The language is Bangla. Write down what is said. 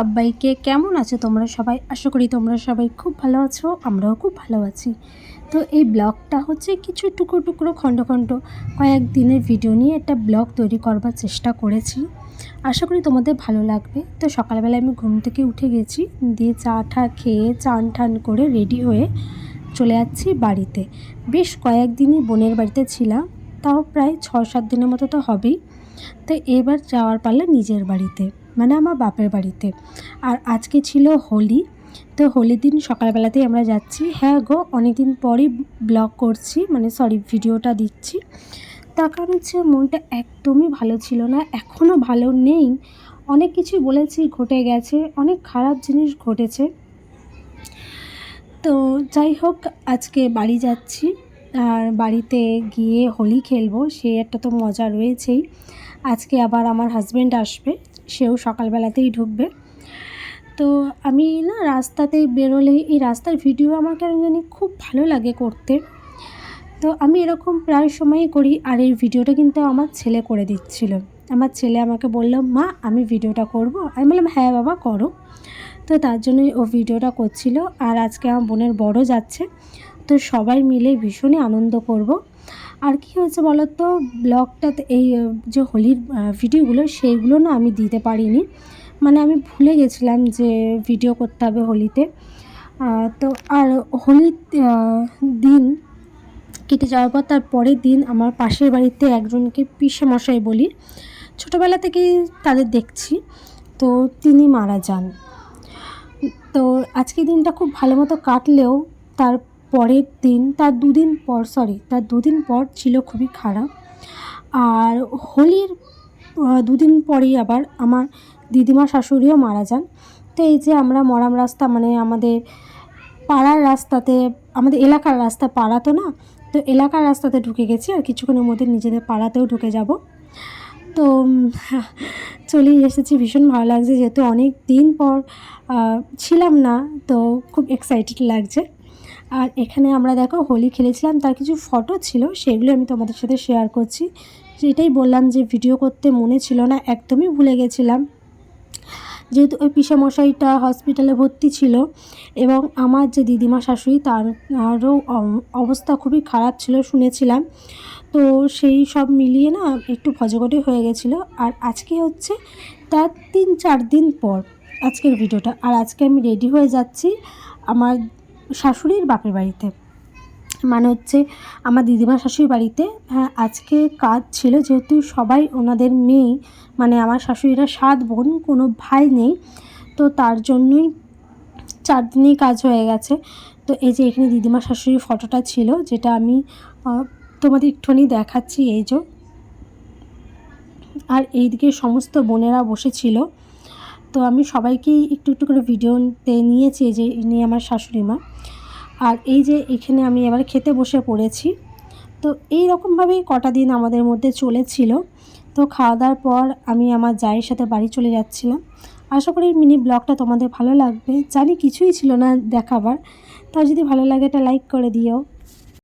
সবাইকে কেমন আছো তোমরা সবাই? আশা করি তোমরা সবাই খুব ভালো আছো, আমরাও খুব ভালো আছি। তো এই ব্লগটা হচ্ছে কিছু টুকরো টুকরো, খণ্ড খণ্ড কয়েক দিনের ভিডিও নিয়ে একটা ব্লগ তৈরি করবার চেষ্টা করেছি। আশা করি তোমাদের ভালো লাগবে। তো সকালবেলা আমি ঘুম থেকে উঠে গেছি, দিয়ে চা ঠা খেয়ে চান ঠান করে রেডি হয়ে চলে যাচ্ছি বাড়িতে। বেশ কয়েকদিনই বোনের বাড়িতে ছিলাম, তাও প্রায় ছ সাত দিনের মতো তো হবেই। তো এবার যাওয়ার পারলে নিজের বাড়িতে। মানে আমার বাপের বাড়িতে। আর আজকে ছিল হোলি, তো হোলির দিন সকালবেলাতেই আমরা যাচ্ছি। হ্যাঁ গো অনেক দিন পরই ব্লগ করছি মানে সরি ভিডিওটা দিচ্ছি। তার কারণ হচ্ছে মনটা একদমই ভালো ছিল না এখনও ভালো নেই। অনেক কিছু বলেছি, ঘটে গেছে, অনেক খারাপ জিনিস ঘটেছে। তো যাই হোক, আজকে বাড়ি যাচ্ছি। আর বাড়িতে গিয়ে হোলি খেলব, সে একটা তো মজা রয়েছেই। আজকে আবার আমার হাজব্যান্ড আসবে। সেও সকালবেলাতেই ঢুকবে। তো আমি না রাস্তাতে বেরোলে এই রাস্তার ভিডিও আমার কেন জানি খুব ভালো লাগে করতে। তো আমি এরকম প্রায় সময়ই করি, আর এই ভিডিওটা কিন্তু আমার ছেলে করে দিচ্ছিল। আমার ছেলে আমাকে বলল, মা, আমি ভিডিওটা করব। আমি বললাম হ্যাঁ বাবা, করো। তো তার জন্যই ও ভিডিওটা করছিল, আর আজকে আমার বোনের বড় যাচ্ছে। তো সবাই মিলে ভীষণই আনন্দ করব। আর কি হয়েছে তো ব্লগটাতে এই যে হোলির ভিডিওগুলো সেইগুলো না আমি দিতে পারিনি। মানে আমি ভুলে গেছিলাম যে ভিডিও করতে হবে হোলিতে। তো আর হোলির দিন কেটে যাওয়ার পর তার পরের দিন আমার পাশের বাড়িতে একজনকে মশাই বলি। ছোটোবেলা থেকেই তাদের দেখছি। তো তিনি মারা যান। তো আজকের দিনটা খুব ভালো মতো কাটলেও তার পরের দিন, তার দুদিন পর সরি তার দুদিন পর ছিল খুবই খারাপ। আর হোলির দুদিন পরেই আবার আমার দিদিমা শাশুড়িও মারা যান। তো এই যে আমরা মরাম রাস্তা মানে আমাদের পাড়ার রাস্তাতে, আমাদের এলাকার রাস্তা পাড়া তো না? তো এলাকার রাস্তাতে ঢুকে গেছি আর কিছুক্ষণের মধ্যে নিজেদের পাড়াতেও ঢুকে যাব। তো চলেই এসেছি। ভীষণ ভালো লাগছে, যেহেতু অনেক দিন পর ছিলাম না, তো খুব এক্সাইটেড লাগছে। আর এখানে আমরা দেখো হোলি খেলেছিলাম, তার কিছু ফটো ছিল, সেগুলো আমি তোমাদের সাথে শেয়ার করছি। যেটাই বললাম যে ভিডিও করতে মনে ছিল না, একদমই ভুলে গেছিলাম। যেহেতু ওই পিসামশাইটা হসপিটালে ভর্তি ছিল এবং আমার যে দিদিমা শাশুড়ি, তার আরও অবস্থা খুবই খারাপ ছিল শুনেছিলাম। তো সেই সব মিলিয়ে না একটু ভজগটে হয়ে গেছিল। আর আজকে হচ্ছে তার তিন চার দিন পর আজকের ভিডিওটা আর আজকে আমি রেডি হয়ে যাচ্ছি আমার শাশুড়ির বাপের বাড়িতে। মানে হচ্ছে আমার দিদিমা শাশুড়ি বাড়িতে হ্যাঁ আজকে কাজ ছিল যেহেতু সবাই ওনাদের মেয়ে মানে আমার শাশুড়িরা সাত বোন, কোনো ভাই নেই। তো তার জন্যই চার দিনেই কাজ হয়ে গেছে। তো এই যে এখানে দিদিমা শাশুড়ির ফটোটা ছিল, যেটা আমি তোমাদের একটুখানি দেখাচ্ছি, এই যে। আর এইদিকে সমস্ত বোনেরা বসেছিল। তো আমি সবাইকেই একটু একটু করে ভিডিওতে নিয়েছি যে ইনি আমার শাশুড়ি মা। আর এই যে এখানে আমি এবার খেতে বসে পড়েছি। তো এই রকমভাবেই কটা দিন আমাদের মধ্যে চলেছিল। তো খাওয়া দাওয়ার পর আমি আমার জায়ের সাথে বাড়ি চলে যাচ্ছিলাম। আশা করি মিনি ব্লগটা তোমাদের ভালো লাগবে। জানি কিছুই ছিল না দেখাবার। তাও যদি ভালো লাগে এটা লাইক করে দিও।